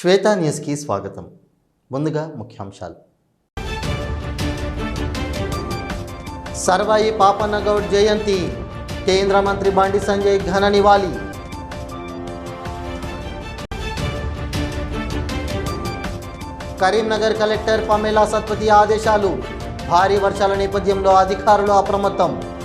శ్వేతా న్యూస్కి స్వాగతం. ముందుగా ముఖ్యాంశాలు. సర్వాయి పాపన్నగౌడ్ జయంతి. కేంద్ర మంత్రి బండి సంజయ్ ఘన నివాళి. కరీంనగర్ కలెక్టర్ పమేలా సత్పతి ఆదేశాలు. భారీ వర్షాల నేపథ్యంలో అధికారులు అప్రమత్తం.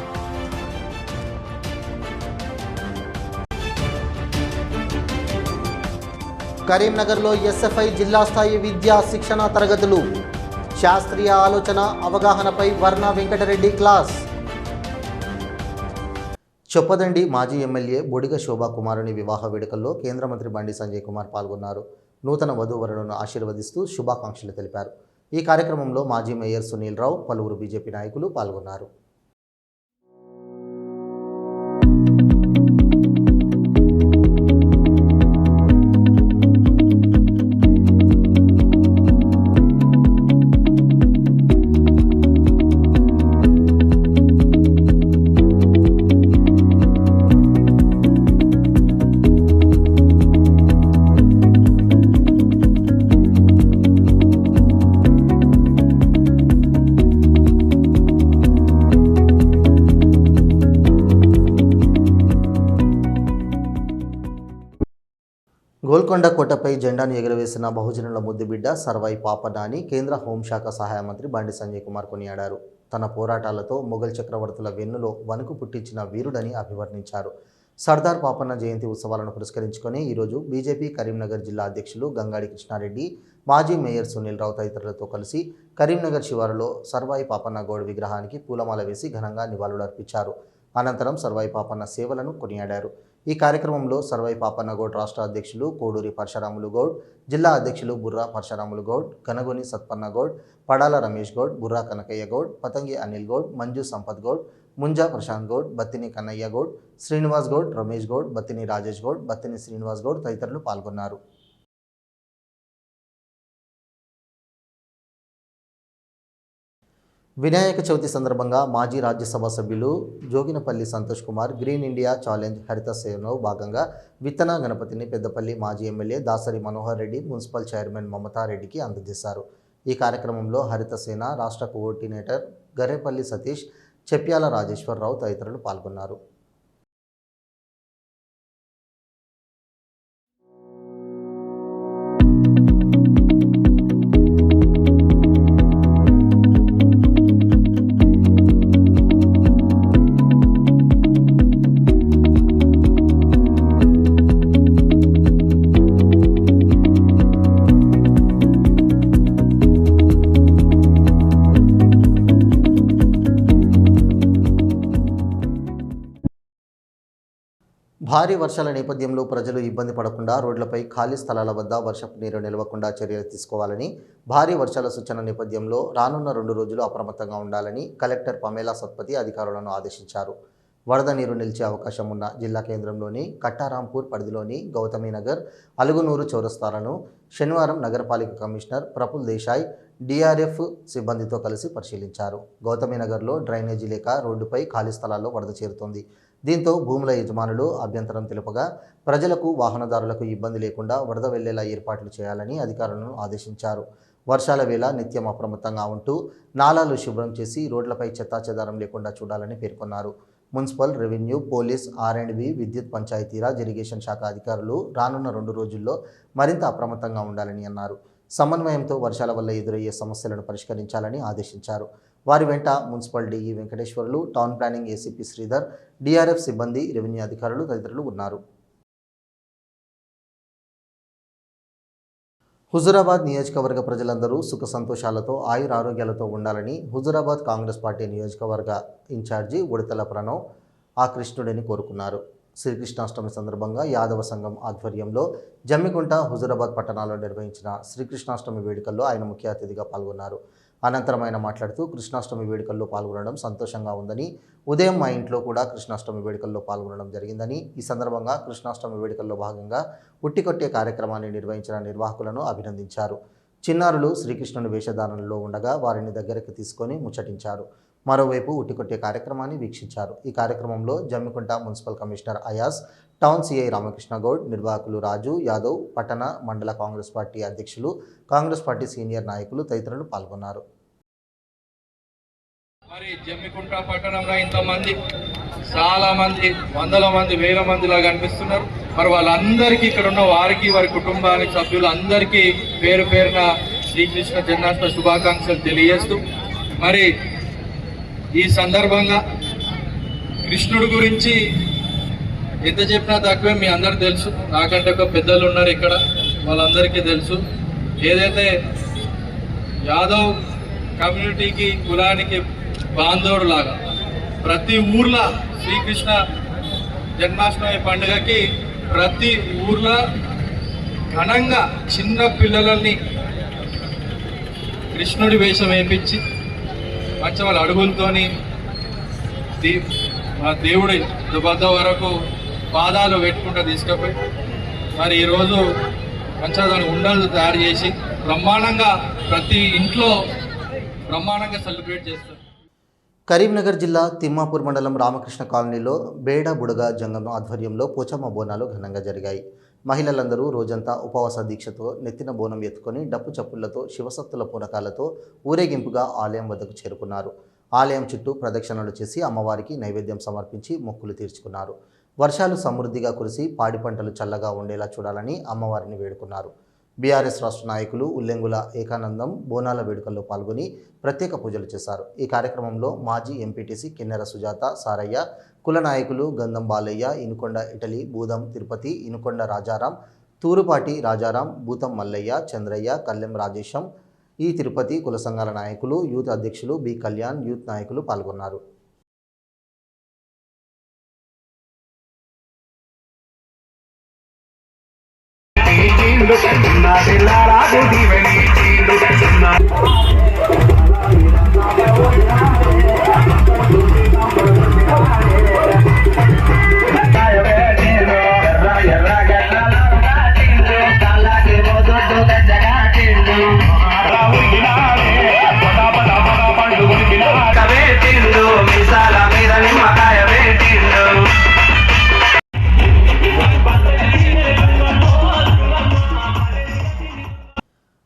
కరీంనగర్లో ఎస్ఎఫ్ఐ జిల్లా స్థాయి విద్యా శిక్షణ తరగతులు. శాస్త్రీయ ఆలోచన అవగాహనపై వర్ణ వెంకటరెడ్డి క్లాస్. చొప్పదండి మాజీ ఎమ్మెల్యే బొడిగ శోభా కుమారుని వివాహ వేడుకల్లో కేంద్ర మంత్రి బండి సంజయ్ కుమార్ పాల్గొన్నారు. నూతన వధూవరులను ఆశీర్వదిస్తూ శుభాకాంక్షలు తెలిపారు. ఈ కార్యక్రమంలో మాజీ మేయర్ సునీల్ రావు పలువురు బీజేపీ నాయకులు పాల్గొన్నారు. జెండాను ఎగురవేసిన బహుజనుల ముద్దుబిడ్డ సర్వై పాపనాని కేంద్ర హోంశాఖ సహాయ మంత్రి బండి సంజయ్ కుమార్ కొనియాడారు. తన పోరాటాలతో మొఘల్ చక్రవర్తుల వెన్నులో వణుకు పుట్టించిన వీరుడని అభివర్ణించారు. సర్దార్ పాపన్న జయంతి ఉత్సవాలను పురస్కరించుకొని ఈరోజు బీజేపీ కరీంనగర్ జిల్లా అధ్యక్షులు గంగాడి కృష్ణారెడ్డి మాజీ మేయర్ సునీల్ రావు తదితరులతో కలిసి కరీంనగర్ శివారులో సర్వాయి పాపన్న గౌడ్ విగ్రహానికి పూలమాల వేసి ఘనంగా నివాళులర్పించారు. అనంతరం సర్వాయి పాపన్న సేవలను కొనియాడారు. ఈ కార్యక్రమంలో సర్వై పాపన్నగౌడ్ రాష్ట్ర అధ్యక్షులు కోడూరి పరశురాములు గౌడ్ జిల్లా అధ్యక్షులు బుర్రా పరశురాములు గౌడ్ కనగొని సత్పన్న గౌడ్ పడాల రమేష్ గౌడ్ బుర్రా కనకయ్య గౌడ్ పతంగి అనిల్ గౌడ్ మంజు సంపత్ గౌడ్ ముంజా ప్రశాంత్ గౌడ్ బత్తిని కన్నయ్య గౌడ్ శ్రీనివాస్ గౌడ్ రమేష్ గౌడ్ బత్తిని రాజేష్ గౌడ్ బత్తిని శ్రీనివాస్ గౌడ్ తదితరులు పాల్గొన్నారు. వినాయక చవితి సందర్భంగా మాజీ రాజ్యసభ సభ్యులు Joginapally Santosh Kumar green India challenge Haritha సేవలో భాగంగా విత్తన గణపతిని పెద్దపల్లి మాజీ MLA Dasari Manohar Reddy municipal chairman మమతారెడ్డికి అందజేశారు. ఈ కార్యక్రమంలో హరిత సేన రాష్ట్ర కోఆర్డినేటర్ గరేపల్లి సతీష్ చెప్యాల రాజేశ్వరరావు తదితరులు పాల్గొన్నారు. భారీ వర్షాల నేపథ్యంలో ప్రజలు ఇబ్బంది పడకుండా రోడ్లపై ఖాళీ స్థలాల వద్ద వర్షపు నీరు నిలవకుండా చర్యలు తీసుకోవాలని భారీ వర్షాల సూచన నేపథ్యంలో రానున్న రెండు రోజులు అప్రమత్తంగా ఉండాలని కలెక్టర్ పమేలా సత్పతి అధికారులను ఆదేశించారు. వరద నీరు నిలిచే అవకాశం ఉన్న జిల్లా కేంద్రంలోని కట్టారాంపూర్ పరిధిలోని గౌతమీనగర్ అలుగునూరు చౌరస్తాలను శనివారం నగరపాలిక కమిషనర్ ప్రఫుల్ దేశాయ్ డిఆర్ఎఫ్ సిబ్బందితో కలిసి పరిశీలించారు. గౌతమీనగర్లో డ్రైనేజీ లేక రోడ్డుపై ఖాళీ స్థలాల్లో వరద చేరుతోంది. దీంతో భూముల యజమానులు అభ్యంతరం తెలుపగా ప్రజలకు వాహనదారులకు ఇబ్బంది లేకుండా వరద వెళ్ళేలా ఏర్పాట్లు చేయాలని అధికారులను ఆదేశించారు. వర్షాల వేళ నిత్యం అప్రమత్తంగా ఉంటూ నాలాలు శుభ్రం చేసి రోడ్లపై చెత్తాచెదారం లేకుండా చూడాలని పేర్కొన్నారు. Municipal revenue police R and B విద్యుత్ పంచాయతీరాజ్ ఇరిగేషన్ శాఖ అధికారులు రానున్న రెండు రోజుల్లో మరింత అప్రమత్తంగా ఉండాలని అన్నారు. సమన్వయంతో వర్షాల వల్ల ఎదురయ్యే సమస్యలను పరిష్కరించాలని ఆదేశించారు. వారి వెంట municipal DE Venkateswarlu town planning ACP Sridhar DRF సిబ్బంది రెవెన్యూ అధికారులు తదితరులు ఉన్నారు. హుజురాబాద్ నియోజకవర్గ ప్రజలందరూ సుఖ సంతోషాలతో ఆయుర ఆరోగ్యాలతో ఉండాలని హుజురాబాద్ కాంగ్రెస్ పార్టీ నియోజకవర్గ ఇన్ఛార్జి ఉడతల ప్రణవ్ ఆ కృష్ణుడిని కోరుకున్నారు. శ్రీకృష్ణాష్టమి సందర్భంగా యాదవ సంఘం ఆధ్వర్యంలో జమ్మికుంట హుజురాబాద్ పట్టణాల్లో నిర్వహించిన శ్రీకృష్ణాష్టమి వేడుకల్లో ఆయన ముఖ్య అతిథిగా పాల్గొన్నారు. అనంతరం ఆయన మాట్లాడుతూ కృష్ణాష్టమి వేడుకల్లో పాల్గొనడం సంతోషంగా ఉందని ఉదయం మా ఇంట్లో కూడా కృష్ణాష్టమి వేడుకల్లో పాల్గొనడం జరిగిందని ఈ సందర్భంగా కృష్ణాష్టమి వేడుకల్లో భాగంగా ఉట్టికొట్టే కార్యక్రమాన్ని నిర్వహించిన నిర్వాహకులను అభినందించారు. చిన్నారులు శ్రీకృష్ణుని వేషధారణలో ఉండగా వారిని దగ్గరకు తీసుకొని ముచ్చటించారు. మరోవైపు ఉట్టికొట్టే కార్యక్రమాన్ని వీక్షించారు. ఈ కార్యక్రమంలో Jammikunta municipal commissioner Ayaz town CI Ramakrishna Goud నిర్వాహకులు రాజు యాదవ్ పట్టణ మండల కాంగ్రెస్ పార్టీ అధ్యక్షులు కాంగ్రెస్ పార్టీ సీనియర్ నాయకులు తదితరులు పాల్గొన్నారు. మరి జమ్మికుంట పట్టణంలో ఇంతమంది చాలా మంది వందల మంది వేల మందిలా కనిపిస్తున్నారు. మరి వాళ్ళందరికీ ఇక్కడ ఉన్న వారికి వారి కుటుంబానికి సభ్యులు అందరికీ పేరు పేరున శ్రీకృష్ణ జన్మాష్టమి శుభాకాంక్షలు తెలియజేస్తూ మరి ఈ సందర్భంగా కృష్ణుడి గురించి ఎంత చెప్పినా తక్కువే మీ అందరికి తెలుసు. నాకంటే ఒక పెద్దలు ఉన్నారు ఇక్కడ వాళ్ళందరికీ తెలుసు. ఏదైతే యాదవ్ కమ్యూనిటీకి కులానికి బాంధవుడు లాగా ప్రతి ఊర్లో శ్రీకృష్ణ జన్మాష్టమి పండుగకి ప్రతి ఊర్లో ఘనంగా చిన్న పిల్లలని కృష్ణుడి వేషం వేయించి మంచి వాళ్ళ అడుగులతోని దీ దేవుడి దుబద్ద వరకు పాదాలు పెట్టుకుంటూ తీసుకుపోయి మరి ఈరోజు మంచిగా దాని ఉండలు తయారు చేసి బ్రహ్మాండంగా ప్రతి ఇంట్లో బ్రహ్మాండంగా సెలబ్రేట్ చేస్తారు. కరీంనగర్ జిల్లా తిమ్మాపూర్ మండలం రామకృష్ణ కాలనీలో బేడ బుడగ జంగం ఆధ్వర్యంలో పోచమ్మ బోనాలు ఘనంగా జరిగాయి. మహిళలందరూ రోజంతా ఉపవాస దీక్షతో నెత్తిన బోనం ఎత్తుకొని డప్పు చప్పుళ్ళతో శివసత్తుల పూనకాలతో ఊరేగింపుగా ఆలయం వద్దకు చేరుకున్నారు. ఆలయం చుట్టూ ప్రదక్షిణలు చేసి అమ్మవారికి నైవేద్యం సమర్పించి మొక్కులు తీర్చుకున్నారు. వర్షాలు సమృద్ధిగా కురిసి పాడి పంటలు చల్లగా ఉండేలా చూడాలని అమ్మవారిని వేడుకున్నారు. బీఆర్ఎస్ రాష్ట్ర నాయకులు ఉల్లెంగుల ఏకానందం బోనాల వేడుకల్లో పాల్గొని ప్రత్యేక పూజలు చేశారు. ఈ కార్యక్రమంలో మాజీ ఎంపీటీసీ కిన్నెర సుజాత సారయ్య కుల నాయకులు గంధం బాలయ్య ఇనుకొండ ఇటలీ బూదం తిరుపతి ఇనుకొండ రాజారాం తూరుపాటి రాజారాం భూతం మల్లయ్య చంద్రయ్య కల్లెం రాజేశం ఈ తిరుపతి కుల సంఘాల నాయకులు యూత్ అధ్యక్షులు బి కళ్యాణ్ యూత్ నాయకులు పాల్గొన్నారు. వేటిండు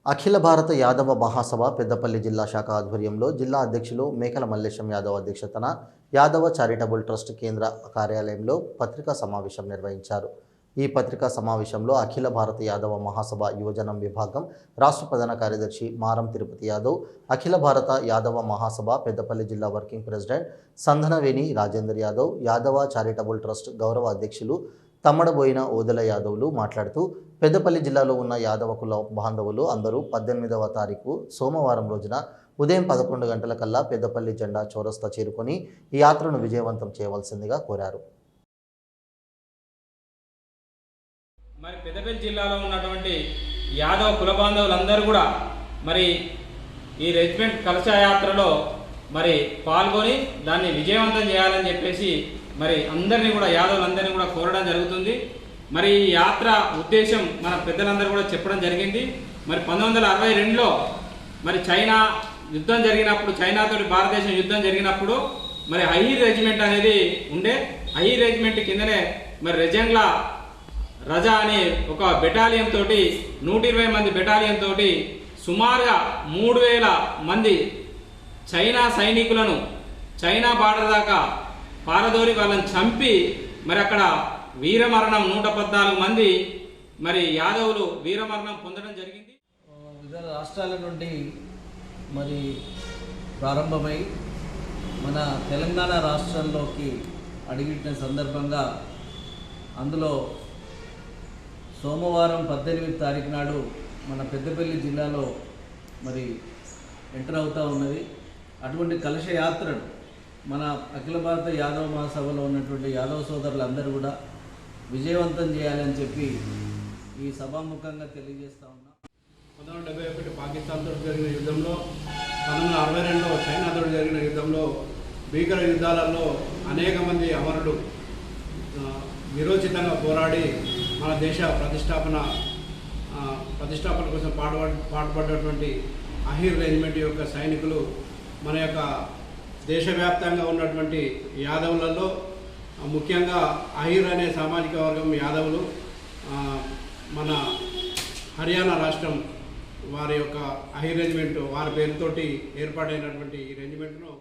అఖిల భారత యాదవ మహాసభ పెద్దపల్లి జిల్లా శాఖ ఆధ్వర్యంలో జిల్లా అధ్యక్షులు మేకల మల్లేశం యాదవ్ అధ్యక్షతన యాదవ చారిటబుల్ ట్రస్ట్ కేంద్ర కార్యాలయంలో పత్రికా సమావేశం నిర్వహించారు. ఈ పత్రికా సమావేశంలో అఖిల భారత యాదవ మహాసభ యువజనం విభాగం రాష్ట్ర ప్రధాన కార్యదర్శి మారం తిరుపతి యాదవ్ అఖిల భారత యాదవ మహాసభ పెద్దపల్లి జిల్లా working president Sandhanaveni Rajender Yadav Yadava charitable trust గౌరవ అధ్యక్షులు తమ్మడబోయిన ఓదెల యాదవులు మాట్లాడుతూ పెద్దపల్లి జిల్లాలో ఉన్న యాదవ కుల బాంధవులు అందరూ పద్దెనిమిదవ తారీఖు సోమవారం రోజున ఉదయం పదకొండు గంటల కల్లా పెద్దపల్లి జెండా చౌరస్తా చేరుకొని ఈ యాత్రను విజయవంతం చేయవలసిందిగా కోరారు. మరి పెద్దపల్లి జిల్లాలో ఉన్నటువంటి యాదవ కుల బాంధవులందరూ కూడా మరి ఈ రెజిమెంట్ కలశ యాత్రలో మరి పాల్గొని దాన్ని విజయవంతం చేయాలని చెప్పేసి మరి అందరినీ కూడా యాదవులందరినీ కూడా కోరడం జరుగుతుంది. మరి ఈ యాత్ర ఉద్దేశం మన పెద్దలందరూ కూడా చెప్పడం జరిగింది. మరి పంతొమ్మిది వందల అరవై రెండులో మరి చైనా యుద్ధం జరిగినప్పుడు చైనాతోటి భారతదేశం యుద్ధం జరిగినప్పుడు మరి అహీర్ రెజిమెంట్ అనేది ఉండే. అహీర్ రెజిమెంట్ కిందనే మరి రెజంగ్లా రజా అనే ఒక బెటాలియన్ తోటి నూట ఇరవై మంది బెటాలియన్ తోటి సుమారుగా మూడు వేల మంది చైనా సైనికులను చైనా బార్డర్ దాకా పారదోరి వాళ్ళని చంపి మరి అక్కడ వీరమరణం నూట పద్నాలుగు మంది మరి యాదవులు వీరమరణం పొందడం జరిగింది. వివిధ రాష్ట్రాల నుండి మరి ప్రారంభమై మన తెలంగాణ రాష్ట్రంలోకి అడిగిన సందర్భంగా అందులో సోమవారం పద్దెనిమిది తారీఖు నాడు మన పెద్దపల్లి జిల్లాలో మరి ఎంటర్ అవుతూ ఉన్నది. అటువంటి కలశ యాత్రను మన అఖిల భారత యాదవ మహాసభలో ఉన్నటువంటి యాదవ సోదరులందరూ కూడా విజయవంతం చేయాలని చెప్పి ఈ సభాముఖంగా తెలియజేస్తా ఉన్నాం. పంతొమ్మిది వందల డెబ్బై ఒకటి పాకిస్తాన్తో జరిగిన యుద్ధంలో పంతొమ్మిది వందల అరవై రెండులో చైనాతో జరిగిన యుద్ధంలో భీకర యుద్ధాలలో అనేక మంది అమరులు విరోచితంగా పోరాడి మన దేశ ప్రతిష్టాపన ప్రతిష్టాపన కోసం పాటుపడ పాటుపడ్డటువంటి అహీర్ రెజిమెంట్ యొక్క సైనికులు మన యొక్క దేశవ్యాప్తంగా ఉన్నటువంటి యాదవులలో ముఖ్యంగా అహిర్ అనే సామాజిక వర్గం యాదవులు మన హర్యానా రాష్ట్రం వారి యొక్క అహిర్ రెజిమెంట్ వారి పేరుతోటి ఏర్పాటైనటువంటి ఈ రెజిమెంట్ను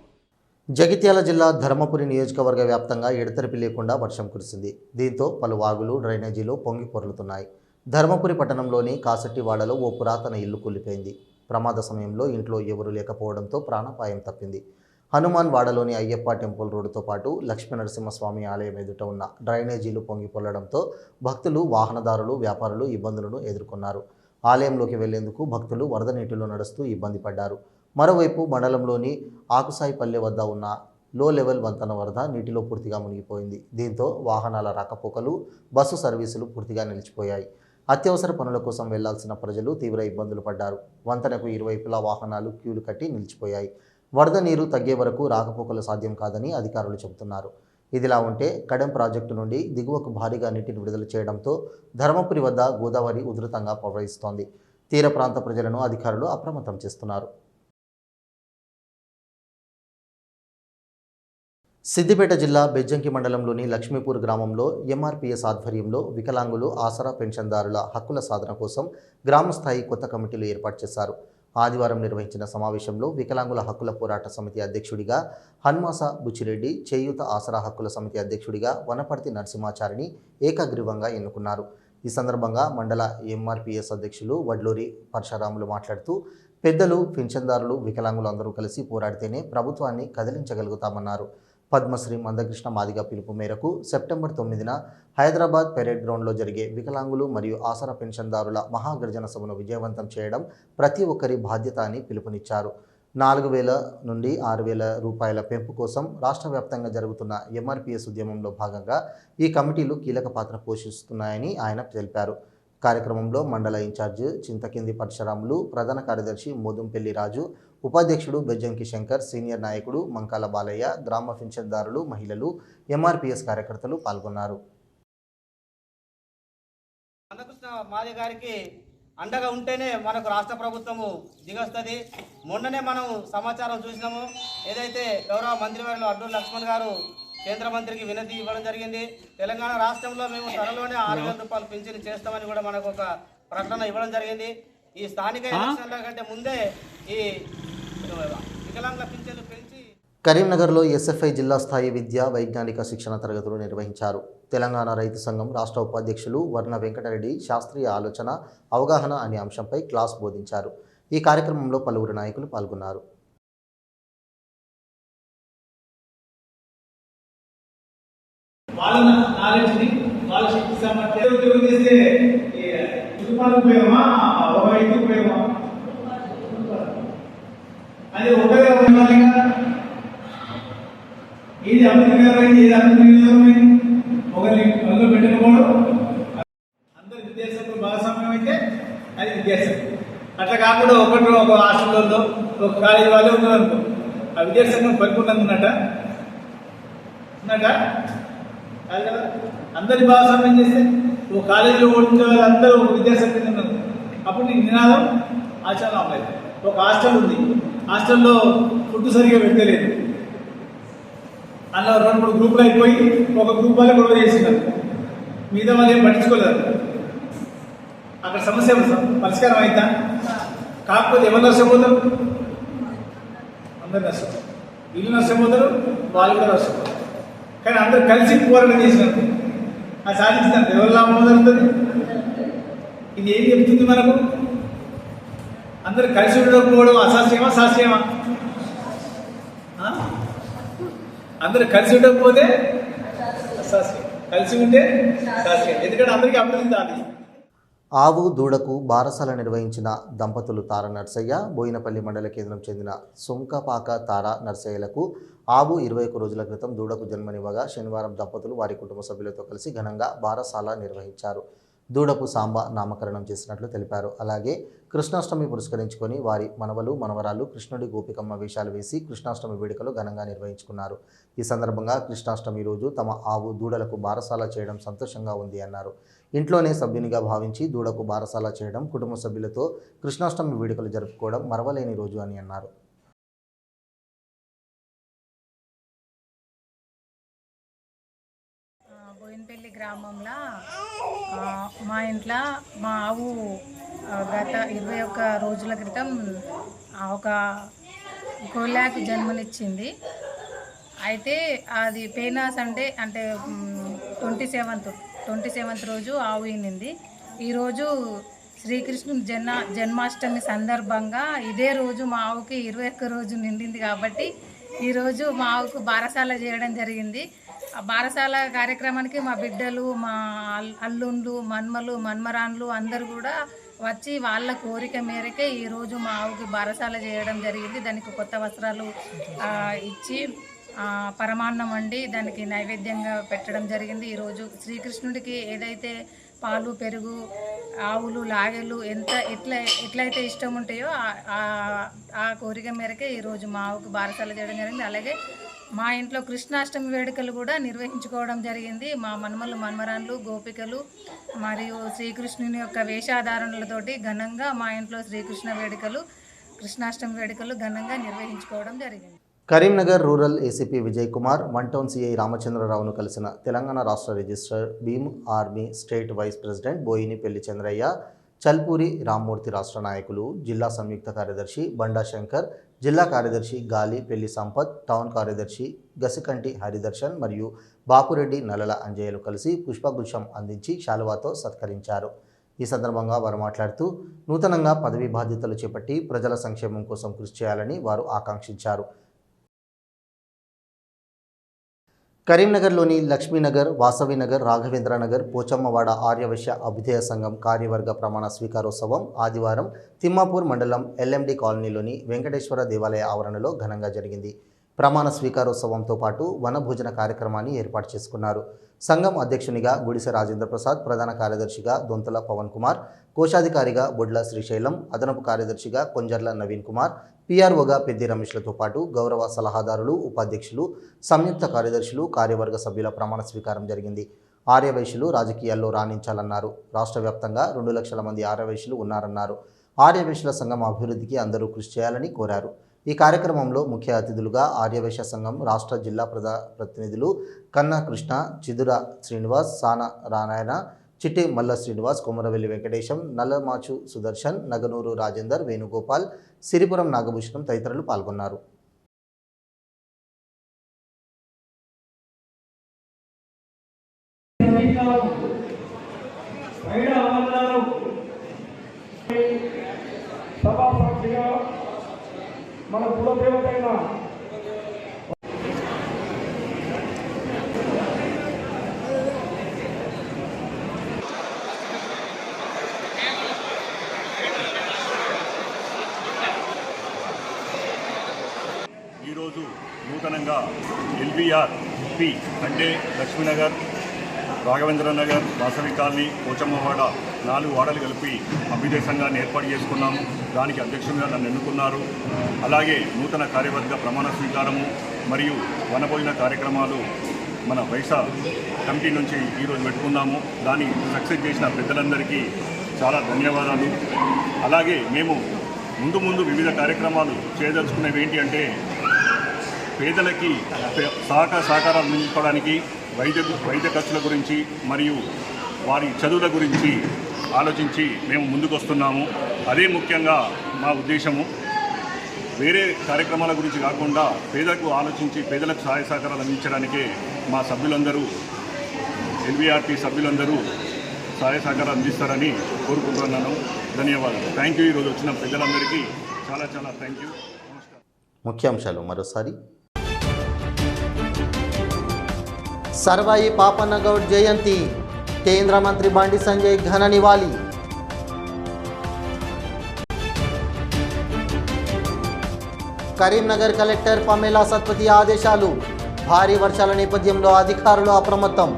జగిత్యాల జిల్లా ధర్మపురి నియోజకవర్గ వ్యాప్తంగా ఎడతెరిపి లేకుండా వర్షం కురిసింది. దీంతో పలు వాగులు డ్రైనేజీలు పొంగి పొర్లుతున్నాయి. ధర్మపురి పట్టణంలోని కాసట్టివాడలో ఓ పురాతన ఇల్లు కూలిపోయింది. ప్రమాద సమయంలో ఇంట్లో ఎవరూ లేకపోవడంతో ప్రాణాపాయం తప్పింది. హనుమాన్ వాడలోని అయ్యప్ప టెంపుల్ రోడ్డుతో పాటు లక్ష్మీనరసింహస్వామి ఆలయం ఎదుట ఉన్న డ్రైనేజీలు పొంగి పొల్లడంతో భక్తులు వాహనదారులు వ్యాపారులు ఇబ్బందులను ఎదుర్కొన్నారు. ఆలయంలోకి వెళ్ళేందుకు భక్తులు వరద నీటిలో నడుస్తూ ఇబ్బంది పడ్డారు. మరోవైపు మండలంలోని ఆకుసాయిపల్లె వద్ద ఉన్న లో లెవెల్ వంతెన వరద నీటిలో పూర్తిగా మునిగిపోయింది. దీంతో వాహనాల రాకపోకలు బస్సు సర్వీసులు పూర్తిగా నిలిచిపోయాయి. అత్యవసర పనుల కోసం వెళ్ళాల్సిన ప్రజలు తీవ్ర ఇబ్బందులు పడ్డారు. వంతెనకు ఇరువైపులా వాహనాలు క్యూలు కట్టి నిలిచిపోయాయి. వరద నీరు తగ్గే వరకు రాకపోకలు సాధ్యం కాదని అధికారులు చెబుతున్నారు. ఇదిలా ఉంటే కడెం ప్రాజెక్టు నుండి దిగువకు భారీగా నీటిని విడుదల చేయడంతో ధర్మపురి వద్ద గోదావరి ఉధృతంగా ప్రవహిస్తోంది. తీర ప్రాంత ప్రజలను అధికారులు అప్రమత్తం చేస్తున్నారు. సిద్దిపేట జిల్లా బెజ్జంకి మండలంలోని లక్ష్మీపూర్ గ్రామంలో ఎంఆర్పీఎస్ ఆధ్వర్యంలో వికలాంగులు ఆసరా పెన్షన్దారుల హక్కుల సాధన కోసం గ్రామస్థాయి కొత్త కమిటీలు ఏర్పాటు చేశారు. ఆదివారం నిర్వహించిన సమావేశంలో వికలాంగుల హక్కుల పోరాట సమితి అధ్యక్షుడిగా హన్మాస బుచ్చిరెడ్డి చేయూత ఆసరా హక్కుల సమితి అధ్యక్షుడిగా వనపర్తి నరసింహాచారిని ఏకగ్రీవంగా ఎన్నుకున్నారు. ఈ సందర్భంగా మండల ఎంఆర్పీఎస్ అధ్యక్షులు వడ్లూరి పరశురాములు మాట్లాడుతూ పెద్దలు పింఛన్దారులు వికలాంగులు అందరూ కలిసి పోరాడితేనే ప్రభుత్వాన్ని కదిలించగలుగుతామన్నారు. పద్మశ్రీ మందకృష్ణ మాదిగ పిలుపు మేరకు సెప్టెంబర్ తొమ్మిదిన హైదరాబాద్ పెరేడ్ గ్రౌండ్లో జరిగే వికలాంగులు మరియు ఆసరా పెన్షన్దారుల మహాగర్జన సభను విజయవంతం చేయడం ప్రతి ఒక్కరి బాధ్యత అని పిలుపునిచ్చారు. నాలుగు వేల నుండి ఆరు వేల రూపాయల పెంపు కోసం రాష్ట్ర వ్యాప్తంగా జరుగుతున్న ఎంఆర్పిఎస్ ఉద్యమంలో భాగంగా ఈ కమిటీలు కీలక పాత్ర పోషిస్తున్నాయని ఆయన తెలిపారు. కార్యక్రమంలో మండల ఇన్ఛార్జ్ చింతకింది పరశురాములు ప్రధాన కార్యదర్శి మోదుంపెల్లి రాజు ఉపాధ్యక్షుడు బెజ్జంకి శంకర్ సీనియర్ నాయకుడు మంకాల బాలయ్య గ్రామ పింఛన్దారులు మహిళలు ఎంఆర్పిఎస్ కార్యకర్తలు పాల్గొన్నారు. మందకృష్ణ మాది గారికి అండగా ఉంటేనే మనకు రాష్ట్ర ప్రభుత్వము దిగొస్తుంది. మొన్ననే మనం సమాచారం చూసినాము. ఏదైతే గౌరవ మంత్రివర్యులు అడ్డూరు లక్ష్మణ్ గారు కేంద్ర మంత్రికి వినతి ఇవ్వడం జరిగింది. తెలంగాణ రాష్ట్రంలో మేము త్వరలోనే ఆరు వేల రూపాయలు పింఛను చేస్తామని కూడా మనకు ఒక ప్రకటన ఇవ్వడం జరిగింది. ఈ స్థానిక ఎలక్షన్ల కంటే ముందే ఈ వికలాంగుల పింఛన్లు పెంచి కరీంనగర్లో ఎస్ఎఫ్ఐ జిల్లా స్థాయి విద్యా వైజ్ఞానిక శిక్షణ తరగతులు నిర్వహించారు. తెలంగాణ రైతు సంఘం రాష్ట్ర ఉపాధ్యక్షులు వర్ణ వెంకటరెడ్డి శాస్త్రీయ ఆలోచన అవగాహన అనే అంశంపై క్లాస్ బోధించారు. ఈ కార్యక్రమంలో పలువురు నాయకులు పాల్గొన్నారు. వాళ్ళ నాలెడ్జ్ని వాళ్ళ శక్తి సామర్థ్యాలు ఉద్యోగం చేస్తే కుటుంబానికి ఉపయోగమా? ఒక వ్యక్తి ఉపయోగమా? అది ఒకరే ఉండాలి కదా ఏది అభివృద్ధికరమైంది ఏది అభివృద్ధికరమైంది ఒకరిని మొదలు పెట్టకపోవడం అందరి విద్యాసంలో భాగస్వామ్యం అయితే అది విద్యాసం అట్లా కాకుండా ఒకటి ఒక హాస్టల్లో ఒక కాలేజీ వాళ్ళే ఉన్నారనుకో ఆ విద్యాసంఘం పరిపూర్ణంగా ఉన్నట ఉన్నట కాదు కదా? అందరి భాగస్వామ్యం చేస్తే ఓ కాలేజీలో ఓడించే వాళ్ళు అందరూ ఒక విద్యాశక్తి ఉన్నారు అప్పుడు నీకు నినాదం ఆచరణ అవ్వలేదు. ఒక హాస్టల్ ఉంది. హాస్టల్లో ఫుడ్ సరిగా పెట్టలేదు. అందులో రెండు మూడు గ్రూపులు అయిపోయి ఒక గ్రూప్ వాళ్ళే గొడవ చేసినారు మిగతా వాళ్ళు ఏం పట్టించుకోలేరు అక్కడ సమస్య పరిష్కారం అవుతా కాకపోతే ఎవరు నష్టపోతారు? అందరు నష్టపోతారు. వీళ్ళు నష్టపోతారు వాళ్ళు కూడా నష్టపోతారు. కానీ అందరు కలిసి పోరాటం చేసినారు. అది సాధించినారు ఎవరు లాభం జరుగుతుంది ఇది ఏం చెప్తుంది మనకు? అందరు కలిసి ఉండకపోవడం అసాస్యమా శాస్త్రీయమా ఆ? అందరు కలిసి ఉండకపోతే అసాస్యం కలిసి ఉంటే శాస్త్రీయం ఎందుకంటే అందరికీ అభివృద్ధి దాని ఆవు దూడకు బారసాల నిర్వహించిన దంపతులు తార నర్సయ్య బోయినపల్లి మండల కేంద్రం చెందిన సుంకపాక తార నర్సయ్యలకు ఆవు ఇరవై ఒక్క రోజుల క్రితం దూడకు జన్మనివ్వగా శనివారం దంపతులు వారి కుటుంబ సభ్యులతో కలిసి ఘనంగా బారసాల నిర్వహించారు. దూడకు సాంబ నామకరణం చేసినట్లు తెలిపారు. అలాగే కృష్ణాష్టమి పురస్కరించుకొని వారి మనవలు మనవరాలు కృష్ణుడి గోపికమ్మ వేషాలు వేసి కృష్ణాష్టమి వేడుకలు ఘనంగా నిర్వహించుకున్నారు. ఈ సందర్భంగా కృష్ణాష్టమి రోజు తమ ఆవు దూడలకు బారసాల చేయడం సంతోషంగా ఉంది అన్నారు. ఇంట్లోనే సభ్యునిగా భావించి దూడకు బారసాల చేయడం కుటుంబ సభ్యులతో కృష్ణాష్టమి వేడుకలు జరుపుకోవడం మరవలేని రోజు అని అన్నారు. బోయినపల్లి గ్రామంలో మా ఇంట్లో మా ఆవు గత ఇరవై ఒక్క రోజుల క్రితం ఒక కోలాకు జన్మనిచ్చింది. అయితే అది పేనాస్ అంటే అంటే ట్వంటీ సెవెంత్ ట్వంటీ సెవెంత్ రోజు ఆవు ఈనింది. ఈరోజు శ్రీకృష్ణుని జన్మ జన్మాష్టమి సందర్భంగా ఇదే రోజు మా ఆవుకి ఇరవై ఒక్క రోజు నిండింది కాబట్టి ఈరోజు మా ఆవుకు బారసాల చేయడం జరిగింది. ఆ బారసాల కార్యక్రమానికి మా బిడ్డలు మా అల్- అల్లుండ్లు మన్మలు మన్మరాన్లు అందరూ కూడా వచ్చి వాళ్ళ కోరిక మేరకే ఈరోజు మా ఆవుకి బారసాల చేయడం జరిగింది. దానికి కొత్త వస్త్రాలు ఇచ్చి పరమాన్నం వండి దానికి నైవేద్యంగా పెట్టడం జరిగింది. ఈరోజు శ్రీకృష్ణుడికి ఏదైతే పాలు పెరుగు ఆవులు లాగెలు ఎంత ఎట్లా ఎట్లయితే ఇష్టం ఉంటాయో ఆ- కోరిక మేరకే ఈరోజు మా ఆవుకు బారసాల చేయడం జరిగింది. అలాగే మా ఇంట్లో కృష్ణాష్టమి వేడుకలు కూడా నిర్వహించుకోవడం జరిగింది. మా మనుమలు మన్మరాన్లు గోపికలు మరియు శ్రీకృష్ణుని యొక్క వేషాధారణలతోటి ఘనంగా మా ఇంట్లో శ్రీకృష్ణ వేడుకలు కృష్ణాష్టమి వేడుకలు ఘనంగా నిర్వహించుకోవడం జరిగింది. Karimnagar rural ACP Vijay Kumar one town CI రామచంద్రరావును కలిసిన తెలంగాణ రాష్ట్ర register Bhim army state vice president Boini Pelli Chandrayya Chalpuri Rammurthy రాష్ట్ర నాయకులు జిల్లా సంయుక్త కార్యదర్శి బండా శంకర్ జిల్లా కార్యదర్శి గాలి పెళ్ళి సంపత్ టౌన్ కార్యదర్శి గసికంటి హరిదర్శన్ మరియు బాపురెడ్డి నలల అంజయ్యలు కలిసి పుష్పగుచ్చం అందించి శాలువాతో సత్కరించారు. ఈ సందర్భంగా వారు మాట్లాడుతూ నూతనంగా పదవీ బాధ్యతలు చేపట్టి ప్రజల సంక్షేమం కోసం కృషి చేయాలని వారు ఆకాంక్షించారు. కరీంనగర్లోని లక్ష్మీనగర్ వాసవినగర్ రాఘవేంద్రనగర్ పోచమ్మవాడ ఆర్యవైశ్య అభ్యుదయ సంఘం కార్యవర్గ ప్రమాణ స్వీకారోత్సవం ఆదివారం తిమ్మాపూర్ మండలం ఎల్ఎండి కాలనీలోని వెంకటేశ్వర దేవాలయ ఆవరణలో ఘనంగా జరిగింది. ప్రమాణ స్వీకారోత్సవంతో పాటు వనభోజన కార్యక్రమాన్ని ఏర్పాటు చేసుకున్నారు. సంఘం అధ్యక్షునిగా గుడిసె రాజేంద్ర ప్రసాద్ ప్రధాన కార్యదర్శిగా దొంతల పవన్ కుమార్ కోశాధికారిగా బొడ్ల శ్రీశైలం అదనపు కార్యదర్శిగా కొంజర్ల నవీన్ కుమార్ పిఆర్ఓగా పెద్ది రమేష్లతో పాటు గౌరవ సలహాదారులు ఉపాధ్యక్షులు సంయుక్త కార్యదర్శులు కార్యవర్గ సభ్యుల ప్రమాణ స్వీకారం జరిగింది. ఆర్యవైశ్యులు రాజకీయాల్లో రాణించాలన్నారు. రాష్ట్ర వ్యాప్తంగా రెండు లక్షల మంది ఆర్యవైశ్యులు ఉన్నారన్నారు. ఆర్యవైశ్యుల సంఘం అభివృద్ధికి అందరూ కృషి చేయాలని కోరారు. ఈ కార్యక్రమంలో ముఖ్య అతిథులుగా ఆర్యవేశ సంఘం రాష్ట్ర జిల్లా ప్రధా ప్రతినిధులు కన్నా కృష్ణ చిదుర శ్రీనివాస్ సాన రానాయణ చిట్టి మల్ల శ్రీనివాస్ కొమరవెల్లి వెంకటేశం నల్లమాచు సుదర్శన్ నగనూరు రాజేందర్ వేణుగోపాల్ సిరిపురం నాగభూషణం తదితరులు పాల్గొన్నారు. మన కులదేవతైన ఈరోజు నూతనంగా ఎల్బీఆర్ పి అంటే లక్ష్మీనగర్ రాఘవేంద్ర నగర్ వాసవి కాలనీ పోచమ్మవాడ నాలుగు వాడలు కలిపి అభ్యుదయ సంఘాన్ని ఏర్పాటు చేసుకున్నాము దానికి అధ్యక్షునిగా నన్ను ఎన్నుకున్నారు. అలాగే నూతన కార్యవర్గ ప్రమాణ స్వీకారము మరియు వనభోజన కార్యక్రమాలు మన వైసా కమిటీ నుంచి ఈరోజు పెట్టుకున్నాము. దాన్ని సక్సెస్ చేసిన పెద్దలందరికీ చాలా ధన్యవాదాలు. అలాగే మేము ముందు ముందు వివిధ కార్యక్రమాలు చేయదలుచుకునేవి ఏంటి అంటే పేదలకి సహకార సహకారాలు అందించుకోవడానికి వైద్య వైద్య ఖర్చుల గురించి మరియు వారి చదువుల గురించి ఆలోచించి మేము ముందుకు వస్తున్నాము అదే ముఖ్యంగా మా ఉద్దేశము వేరే కార్యక్రమాల గురించి కాకుండా పేదలకు ఆలోచించి పేదలకు సహాయ సహకారాలు అందించడానికే మా సభ్యులందరూ ఎల్వీఆర్టీ సభ్యులందరూ సహాయ సహకారాలు అందిస్తారని కోరుకుంటున్నాను. ధన్యవాదాలు. Thank you. ఈరోజు వచ్చిన పెద్దలందరికీ చాలా చాలా థ్యాంక్ యూ. ముఖ్యాంశాలు మరోసారి. సర్వాయి పాపన్నగౌడ్ జయంతి. కేంద్ర మంత్రి బండి సంజయ్ ఘన నివాళి. కరీంనగర్ కలెక్టర్ పమేలా సత్పతి ఆదేశాలు. భారీ వర్షాల నేపథ్యంలో అధికారులు అప్రమత్తం.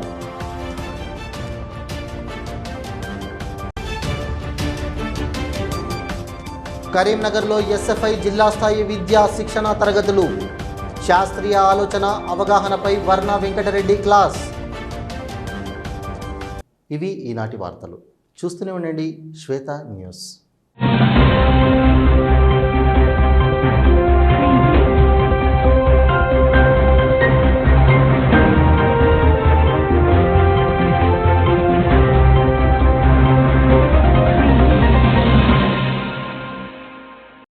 కరీంనగర్లో ఎస్ఎఫ్ఐ జిల్లా స్థాయి విద్యా శిక్షణ తరగతులు. శాస్త్రీయ ఆలోచన అవగాహనపై వర్ణ వెంకటరెడ్డి క్లాస్. ఇవి ఈనాటి వార్తలు. చూస్తూనే ఉండండి శ్వేత న్యూస్.